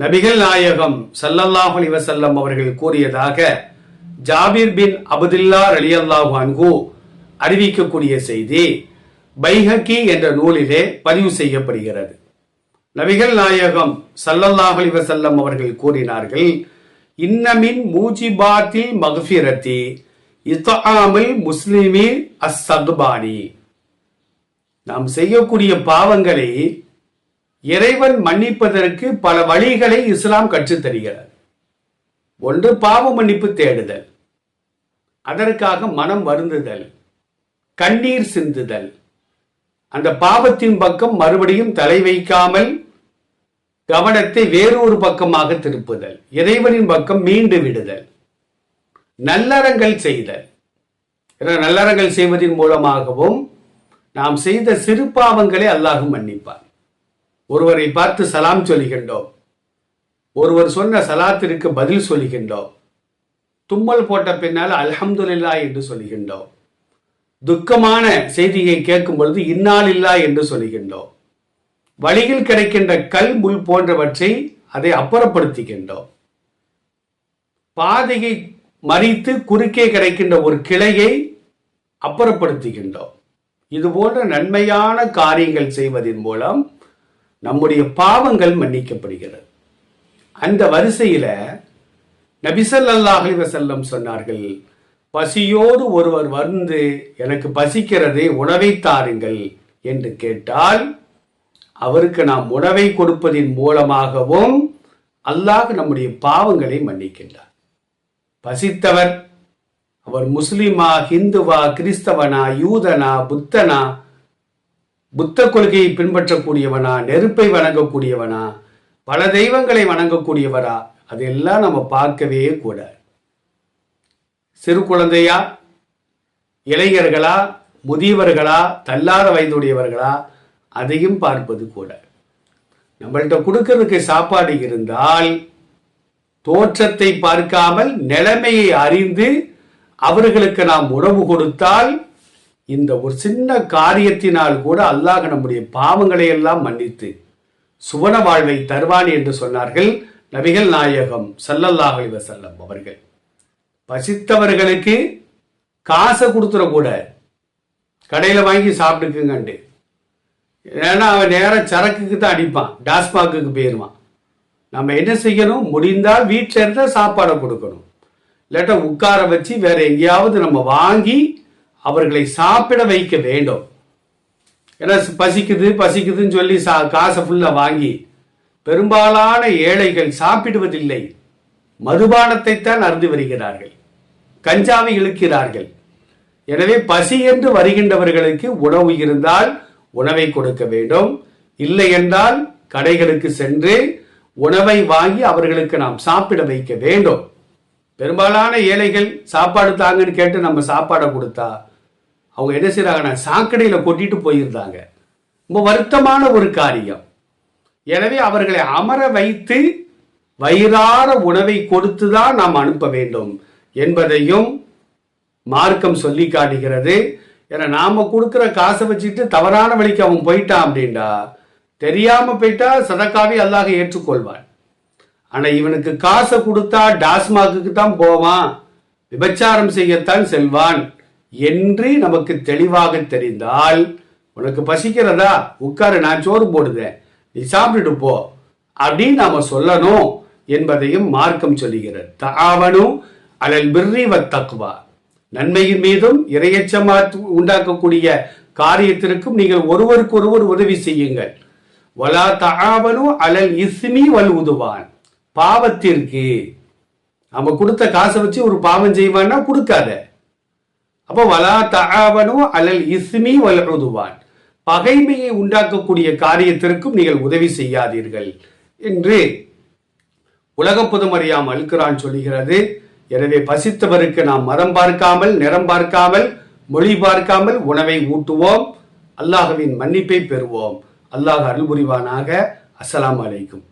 நபிகள் நாயகம் ஸல்லல்லாஹு அலிவசல்லம் அவர்கள் கூறியதாக ஜாபீர் பின் அபுதில்லா அலி அல்லாஹு அன்ஹு அறிவிக்கக்கூடிய செய்தி பைஹக்கி என்ற நூலிலே பதிவு செய்யப்படுகிறது. நபிகள் நாயகம் ஸல்லல்லாஹு அலிவசல்லம் அவர்கள் கூறினார்கள் இன்னமின் மூஜிபாத்தில் மகஃபிரத்தி இத்தாமில் முஸ்லிமி அஸ் சகுபானி நாம் செய்யக்கூடிய பாவங்களை இறைவன் மன்னிப்பதற்கு பல வழிகளை இஸ்லாம் கற்று தருகிறது. ஒன்று பாவ மன்னிப்பு தேடுதல். அதற்காக மனம் வருந்துதல். கண்ணீர் சிந்துதல். அந்த பாவத்தின் பக்கம் மறுபடியும் தலை வைக்காமல் கவனத்தை வேறொரு பக்கமாக திருப்புதல். இறைவனின் பக்கம் மீண்டு விடுதல். நல்லறங்கள் செய்தல். நல்லறங்கள் செய்வதன் மூலமாகவும் நாம் செய்த சிறு பாவங்களை அல்லாஹும் மன்னிப்பார் ஒருவரை பார்த்து சலாம் சொல்லுகின்றோம் ஒருவர் சொன்ன சலாத்திற்கு பதில் சொல்லுகின்றோம் தும்மல் போட்ட பின்னால் அல்ஹம்துலில்லா என்று சொல்லுகின்றோம் துக்கமான செய்தியை கேட்கும் பொழுது இன்னாலில்லா என்று சொல்லுகின்றோம் வழியில் கிடைக்கின்ற கல் முள் போன்றவற்றை அதை அப்புறப்படுத்துகின்றோம். பாதையை மறித்து குறுக்கே கிடைக்கின்ற ஒரு கிளையை அப்புறப்படுத்துகின்றோம். இது போன்ற நன்மையான காரியங்கள் செய்வதன் மூலம் நம்முடைய பாவங்கள் மன்னிக்கப்படுகிறது. அந்த வரிசையில நபிசல்லாஹ் வசல்லம் சொன்னார்கள் பசியோடு ஒருவர் வந்து எனக்கு பசிக்கிறதே உணவை தாருங்கள் என்று கேட்டால் அவருக்கு நாம் உணவை கொடுப்பதின் மூலமாகவும் அல்லாஹ் நம்முடைய பாவங்களை மன்னிக்கின்றார். பசித்தவர் அவர் முஸ்லிமா ஹிந்துவா கிறிஸ்தவனா யூதனா புத்தனா புத்த கொள்கையை பின்பற்றக்கூடியவனா நெருப்பை வணங்கக்கூடியவனா பல தெய்வங்களை வணங்கக்கூடியவரா அதெல்லாம் நம்ம பார்க்கவே கூட சிறு குழந்தையா இளைஞர்களா முதியவர்களா தள்ளாத வயதுடையவர்களா அதையும் பார்ப்பது கூட நம்மள்கிட்ட கொடுக்கறதுக்கு சாப்பாடு இருந்தால் தோற்றத்தை பார்க்காமல் நிலைமையை அறிந்து அவர்களுக்கு நாம் உணவு கொடுத்தால் இந்த ஒரு சின்ன காரியத்தினால் கூட அல்லாஹ் நம்முடைய பாவங்களை எல்லாம் மன்னித்து சுவன வாழ்வை தருவான் என்று சொன்னார்கள் நபிகள் நாயகம் சல்லல்லாஹ் வசல்லம் அவர்கள். பசித்தவர்களுக்கு காசை கொடுத்துட கூட கடையில் வாங்கி சாப்பிட்டுக்குங்கண்டு. ஏன்னா அவன் நேரம் சரக்குக்கு தான் அடிப்பான் டாஸ்பாக்குக்கு போயிடுவான். நம்ம என்ன செய்யணும்? முடிந்தால் வீட்டில் இருந்தால் சாப்பாடை கொடுக்கணும். இல்லாட்டா உட்கார வச்சு வேற எங்கேயாவது நம்ம வாங்கி அவர்களை சாப்பிட வைக்க வேண்டும். ஏன்னா பசிக்குது பசிக்குதுன்னு சொல்லி சா காசை ஃபுல்லாக வாங்கி பெரும்பாலான ஏழைகள் சாப்பிடுவதில்லை. மதுபானத்தை தான் அருந்து வருகிறார்கள். கஞ்சாவை இழுக்கிறார்கள். எனவே பசி என்று வருகின்றவர்களுக்கு உணவு இருந்தால் உணவை கொடுக்க வேண்டும். இல்லை என்றால் கடைகளுக்கு சென்று உணவை வாங்கி அவர்களுக்கு நாம் சாப்பிட வைக்க வேண்டும். பெரும்பாலான ஏழைகள் சாப்பாடு தாங்கன்னு கேட்டு நம்ம சாப்பாடை கொடுத்தா அவங்க என்ன செய்கிறாங்கன்னா சாக்கடையில் கொட்டிட்டு போயிருந்தாங்க. ரொம்ப வருத்தமான ஒரு காரியம். எனவே அவர்களை அமர வைத்து வயிறார உணவை கொடுத்து தான் நாம் அனுப்ப வேண்டும் என்பதையும் மார்க்கம் சொல்லி காட்டுகிறது. ஏன்னா நாம கொடுக்குற காசை வச்சுட்டு தவறான வழிக்கு அவன் போயிட்டான் அப்படின்டா தெரியாம போயிட்டா சதக்காவே அல்லாஹ் ஏற்றுக்கொள்வான். ஆனா இவனுக்கு காசை கொடுத்தா டாஸ்மாக்கு தான் போவான். விபச்சாரம் செய்யத்தான் செல்வான். என்று நமக்கு தெளிவாக தெரிந்தால் உனக்கு பசிக்கிறதா? உட்காரு நான் சோறு போடுதேன். நீ சாப்பிட்டுட்டு போ. அப்படின்னு நாம சொல்லணும் என்பதையும் மார்க்கம் சொல்லுகிறது. தாவனும் அலல் பிர்ரி தக்குவா நன்மையின் மீதும் இரையச்சமா உண்டாக்கக்கூடிய காரியத்திற்கும் நீங்கள் ஒருவருக்கு ஒருவர் உதவி செய்யுங்கள். வலா தாவனு அலல் இஸ்மி வல் உதுவான். பாவத்திற்கு. நம்ம கொடுத்த காசை வச்சு ஒரு பாவம் செய்வான்னா கொடுக்காத. அப்போ வலா தகாவனோ அலல் இஸ்மி வலருதுவான் பகைமையை உண்டாக்கக்கூடிய காரியத்திற்கும் நீங்கள் உதவி செய்யாதீர்கள் என்று உலக பொதுமறியாம் அல்குரான் சொல்லுகிறது. எனவே பசித்தவருக்கு நாம் மதம் பார்க்காமல் நிறம் பார்க்காமல் மொழி பார்க்காமல் உணவை ஊட்டுவோம். அல்லாஹவின் மன்னிப்பை பெறுவோம். அல்லாஹ் அருள் புரிவானாக அஸ்லாம் அலைக்கும்.